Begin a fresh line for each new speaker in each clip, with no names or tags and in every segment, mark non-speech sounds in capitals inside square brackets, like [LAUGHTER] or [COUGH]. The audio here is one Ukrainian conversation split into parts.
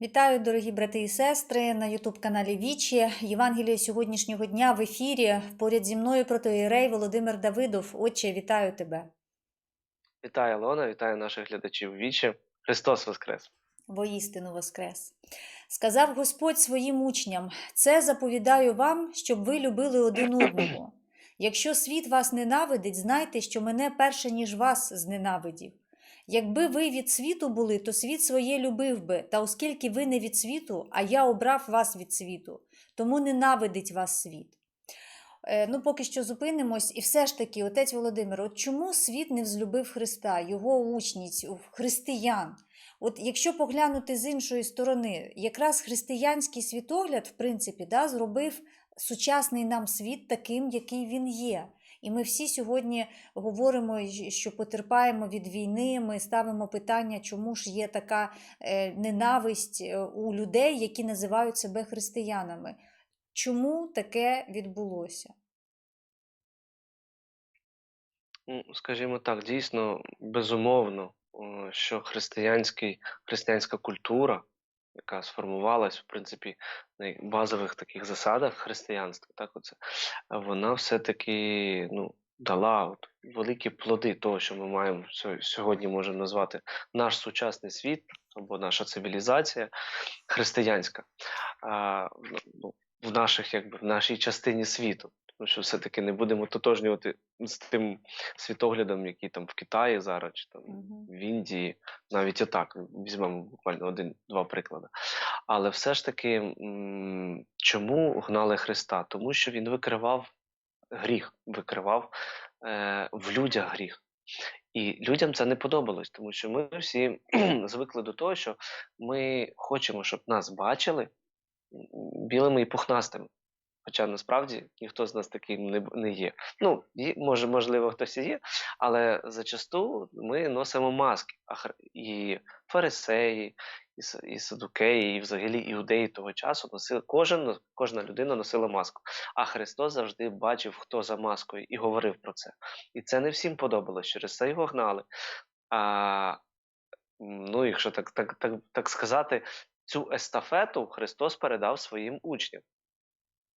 Вітаю, дорогі брати і сестри, на Ютуб-каналі Вічі. Євангеліє сьогоднішнього дня в ефірі. Поряд зі мною протоієрей Володимир Давидов. Отче, вітаю тебе.
Вітаю, Лона, вітаю наших глядачів вічі. Христос Воскрес!
Воістину воскрес. Сказав Господь своїм учням: Це заповідаю вам, щоб ви любили один одного. Якщо світ вас ненавидить, знайте, що мене перше, ніж вас зненавидів. Якби ви від світу були, то світ своє любив би, та оскільки ви не від світу, а я обрав вас від світу, тому ненавидить вас світ. Е, Ну, поки що зупинимось, і все ж таки, отець Володимир, от чому світ не взлюбив Христа, його учність, християн? От якщо поглянути з іншої сторони, якраз християнський світогляд, в принципі, да, зробив сучасний нам світ таким, який він є. І ми всі сьогодні говоримо, що потерпаємо від війни. Ми ставимо питання, чому ж є така е, ненависть е, у людей, які називають себе християнами. Чому таке відбулося?
Ну, скажімо так, дійсно, безумовно, що християнський, християнська культура, яка сформувалась, в принципі, базових таких засадах християнства, так, оце, вона все-таки ну, дала от, великі плоди того, що ми маємо сьогодні можемо назвати наш сучасний світ або наша цивілізація християнська а, в- ну, в наших, якби, в нашій частині світу. Тому що все-таки не будемо тотожнювати з тим світоглядом, який там в Китаї зараз, чи там в Індії, навіть отак, візьмемо буквально один-два приклади. Але все ж таки, чому гнали Христа? Тому що він викривав гріх, викривав е, в людях гріх. І людям це не подобалось, тому що ми всі [CLEARS THROAT] звикли до того, що ми хочемо, щоб нас бачили білими і пухнастими. Хоча насправді ніхто з нас таким не, не є. Ну, може, можливо, хтось і є, але зачасту ми носимо маски. І фарисеї, і, садукеї, і взагалі іудеї того часу носили, кожен, кожна людина носила маску. А Христос завжди бачив, хто за маскою, і говорив про це. І це не всім подобалось, через це його гнали. А, ну, якщо так, так, так, так сказати, цю естафету Христос передав своїм учням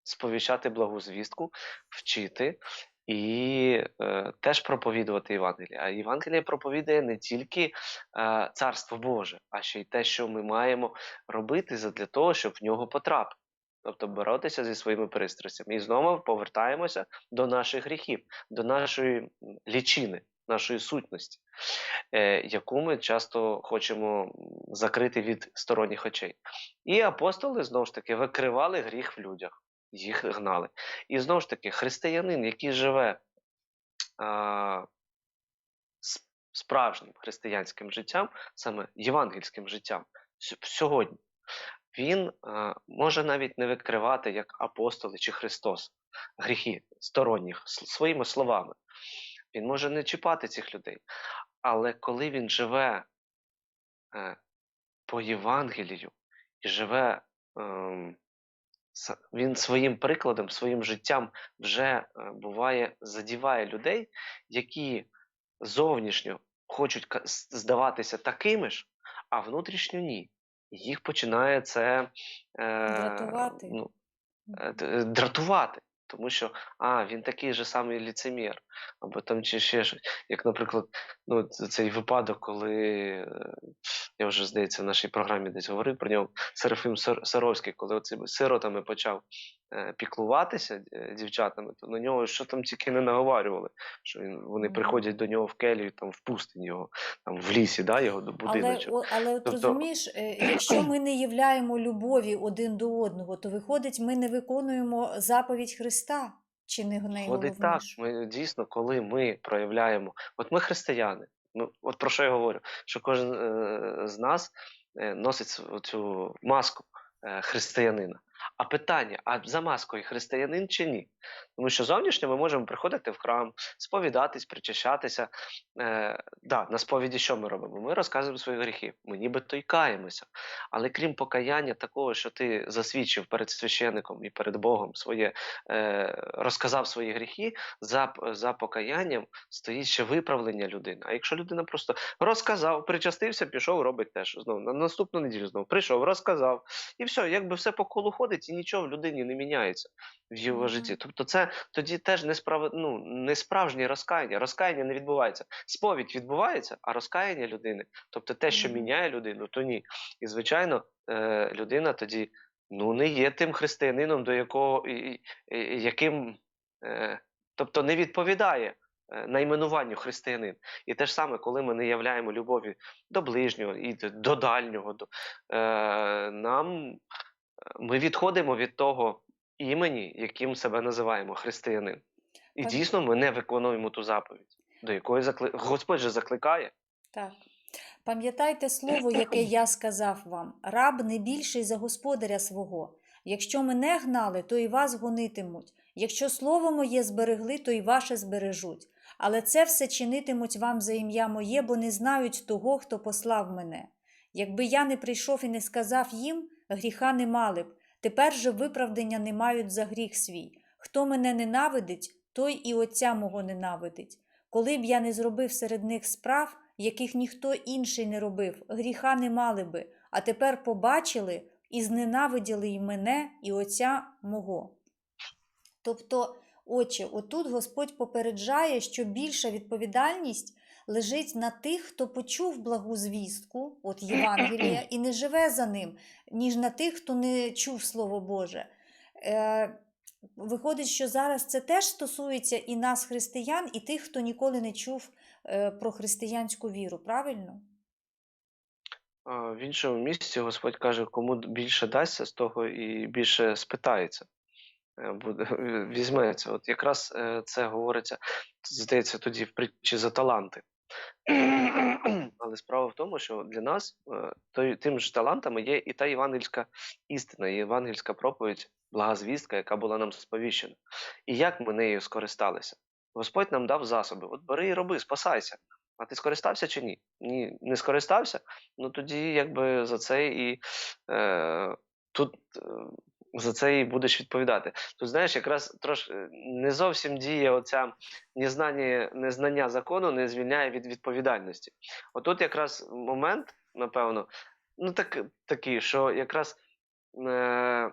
сповіщати благу звістку, вчити і е, теж проповідувати Євангеліє. А Євангеліє проповідує не тільки е, Царство Боже, а ще й те, що ми маємо робити для того, щоб в нього потрапити. Тобто боротися зі своїми пристрастями. І знову повертаємося до наших гріхів, до нашої лічини, нашої сутності, е, яку ми часто хочемо закрити від сторонніх очей. І апостоли знову ж таки викривали гріх в людях їх гнали. І знову ж таки, християнин, який живе а, справжнім християнським життям, саме євангельським життям сьогодні, він а, може навіть не викривати, як апостоли чи Христос, гріхи сторонніх своїми словами. Він може не чіпати цих людей. Але коли він живе е, по Євангелію і живе. С- він своїм прикладом, своїм життям вже е, буває задіває людей, які зовнішньо хочуть здаватися такими ж, а внутрішньо ні. Їх починає це е,
Дратувати.
ну, е, дратувати. Тому що а, він такий же самий ліцемір, або там чи ще щось. Як, наприклад, ну, цей випадок, коли е, я вже здається в нашій програмі десь говорив про нього, Серафим Сар- Саровський, коли оцими сиротами почав е, піклуватися е, дівчатами, то на нього що там тільки не наговарювали, що він, вони приходять до нього в келію, там в пустині його, там в лісі, да, його до
Але,
будиночок.
о- але от
Тобто-
розумієш, якщо ми не являємо любові один до одного, то виходить, ми не виконуємо заповідь Христа, чи не
Виходить так, ми дійсно, коли ми проявляємо, от ми християни, ну от про що я говорю, що кожен е, з нас е, носить цю- цю маску е, християнина. А питання: а за маскою християнин чи ні? Тому що зовнішньо ми можемо приходити в храм, сповідатись, причащатися. Е, да, на сповіді що ми робимо? Ми розказуємо свої гріхи. Ми нібито й каємося. Але крім покаяння такого, що ти засвідчив перед священником і перед Богом своє, е, розказав свої гріхи, за, за покаянням стоїть ще виправлення людини. А якщо людина просто розказав, причастився, пішов, робить теж. Знову на наступну неділю знову прийшов, розказав. І все, якби все по колу ходить, і нічого в людині не міняється в його
Мгм.
житті. Тобто, це тоді теж не справ... ну, не справжнє розкаяння. Розкаяння не відбувається. Сповідь відбувається, а розкаяння людини, тобто те, що
Мгм.
міняє людину, то ні. І звичайно, е, людина тоді ну, не є тим християнином, до якого яким, е, тобто не відповідає. е, Найменуванню християнин. І те ж саме, коли ми не являємо любові до ближнього і до- до дальнього, до, е, нам ми відходимо від того імені, яким себе називаємо християнин. І
Так.
дійсно ми не виконуємо ту заповідь, до якої закли... Господь же закликає.
Так. Пам'ятайте слово, яке я сказав вам: раб не більший за господаря свого. Якщо мене гнали, то і вас гонитимуть. Якщо слово моє зберегли, то і ваше збережуть. Але це все чинитимуть вам за ім'я моє, бо не знають того, хто послав мене. Якби я не прийшов і не сказав їм, гріха не мали б. Тепер же виправдання не мають за гріх свій. Хто мене ненавидить, той і отця мого ненавидить. Коли б я не зробив серед них справ, яких ніхто інший не робив, гріха не мали би, а тепер побачили і зненавиділи і мене, і отця мого. Тобто, отче, отут Господь попереджає, що більша відповідальність лежить на тих, хто почув благу звістку, от Євангелія, і не живе за ним, ніж на тих, хто не чув Слово Боже. Е, Виходить, що зараз це теж стосується і нас, християн, і тих, хто ніколи не чув е, про християнську віру, правильно?
В іншому місці Господь каже, кому більше дасться, з того і більше спитається. Е, буде- Візьметься. От якраз е, це говориться, здається, тоді в притчі за таланти. [COUGHS] Але справа в тому, що для нас е, тим ж талантами є і та євангельська істина, і євангельська проповідь, благозвістка, яка була нам сповіщена. І як ми нею скористалися? Господь нам дав засоби. От бери і роби, спасайся. А ти скористався чи ні? Ні, не скористався? Ну тоді якби за це і е, тут е, за це і будеш відповідати. Тут знаєш, якраз трош е, не зовсім діє оця незнання, незнання закону не звільняє від відповідальності. Отут якраз момент, напевно, ну так, такий, що якраз е,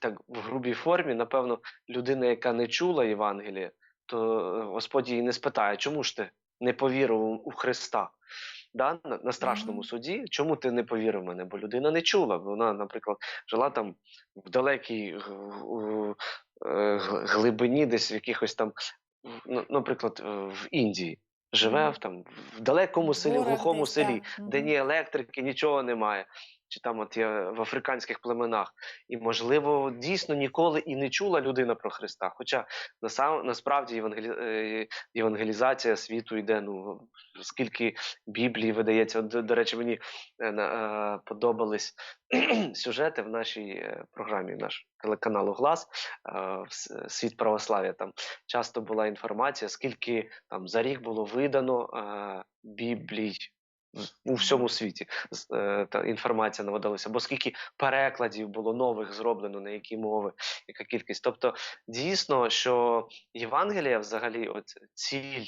так в грубій формі, напевно, людина, яка не чула Євангелія, то е, Господь її не спитає, чому ж ти не повірив у- у Христа? Да? На, на страшному суді, чому ти не повірив мене? Бо людина не чула. Вона, наприклад, жила там в далекій е, глибині, десь в якихось там, ну, наприклад, е, в Індії. Живе в там в далекому селі, в глухому селі, де ні електрики, нічого немає. Чи там от є в африканських племенах. І, можливо, дійсно ніколи і не чула людина про Христа. Хоча насам, насправді євангелі... е, євангелізація світу йде, ну, скільки Біблії видається. До, до речі, мені е, на- е, подобались [CLEARS THROAT] сюжети в нашій програмі, наш телеканалу Глас Світ православ'я. Там часто була інформація, скільки там за рік було видано Біблій у всьому світі е, та інформація наводилася, бо скільки перекладів було нових зроблено, на які мови, яка кількість. Тобто, дійсно, що Євангелія взагалі, от ціль,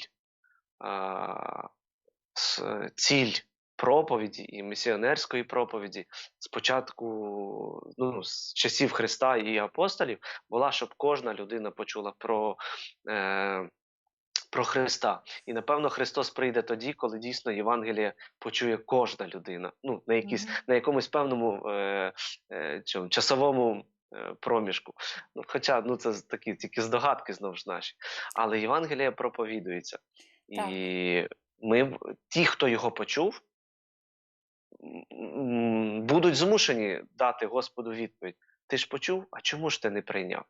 ціль проповіді і місіонерської проповіді спочатку ну, з часів Христа і апостолів була, щоб кожна людина почула про. Е, про Христа. І напевно Христос прийде тоді, коли дійсно Євангеліє почує кожна людина. Ну, на, якійсь,
Мгм.
на якомусь певному е, е, чому, часовому е, проміжку. Ну, хоча ну, це такі тільки здогадки знову ж наші. Але Євангеліє проповідується.
Так.
І ми, ті, хто його почув, будуть змушені дати Господу відповідь. Ти ж почув, а чому ж ти не прийняв?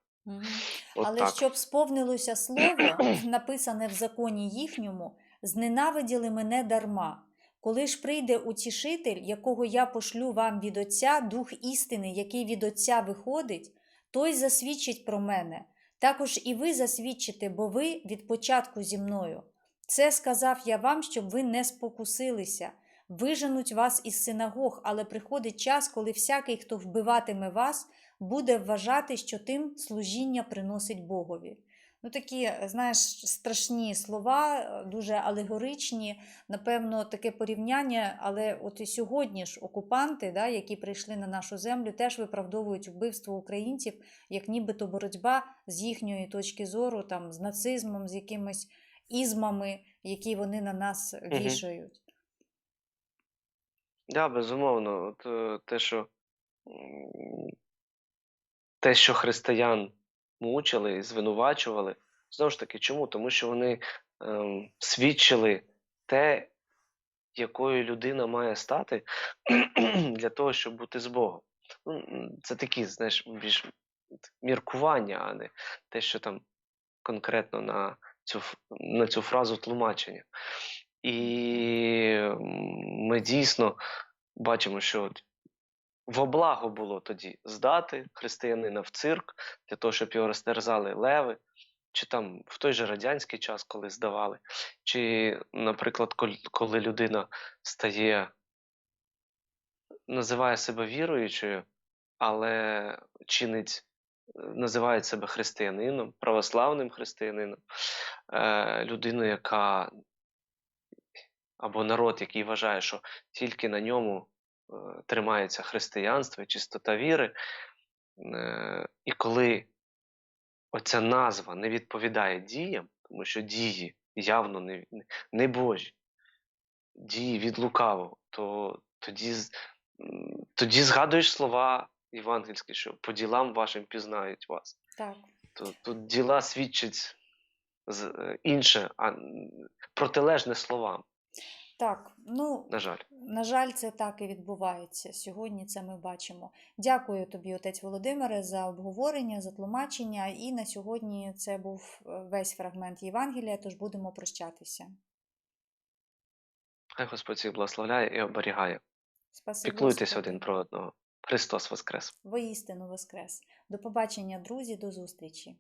От
Але
так.
щоб сповнилося слово, [CLEARS THROAT] написане в законі їхньому, зненавиділи мене дарма. Коли ж прийде утішитель, якого я пошлю вам від Отця, Дух істини, який від Отця виходить, той засвідчить про мене. Також і ви засвідчите, бо ви від початку зі мною. Це сказав я вам, щоб ви не спокусилися. Виженуть вас із синагог, але приходить час, коли всякий, хто вбиватиме вас, буде вважати, що тим служіння приносить Богові. Ну, такі, знаєш, страшні слова, дуже алегоричні. Напевно, таке порівняння, але от і сьогодні ж окупанти, да, які прийшли на нашу землю, теж виправдовують вбивство українців, як нібито боротьба з їхньої точки зору, там, з нацизмом, з якимись ізмами, які вони на нас вішають.
Да, безумовно. От, е, те, що, те, що християн мучили і звинувачували, знову ж таки, чому? Тому що вони ем, свідчили те, якою людина має стати [CLEARS THROAT] для того, щоб бути з Богом. Ну, це такі, знаєш, більш міркування, а не те, що там конкретно на цю, на цю фразу тлумачення. І ми дійсно бачимо, що во благо було тоді здати християнина в цирк для того, щоб його розтерзали леви, чи там в той же радянський час, коли здавали, чи, наприклад, коли людина стає, називає себе віруючою, але чинить, називає себе християнином, православним християнином, е, людиною, яка або народ, який вважає, що тільки на ньому тримається християнство і чистота віри. Е, і коли оця назва не відповідає діям, тому що дії явно не, не- Божі, дії від лукавого, то тоді, тоді згадуєш слова євангельські, що по ділам вашим пізнають вас.
Так.
То, тут діла свідчать е, інше, а протилежне словам,
Так, ну
на жаль.
на жаль, це так і відбувається. Сьогодні це ми бачимо. Дякую тобі, отець Володимире, за обговорення, за тлумачення. І на сьогодні це був е, весь фрагмент Євангелія, тож будемо прощатися.
Хай Господь всіх благословляє і оберігає.
Спасибо.
Піклуйтесь один про одного. Христос Воскрес!
Воістину воскрес. До побачення, друзі, до зустрічі.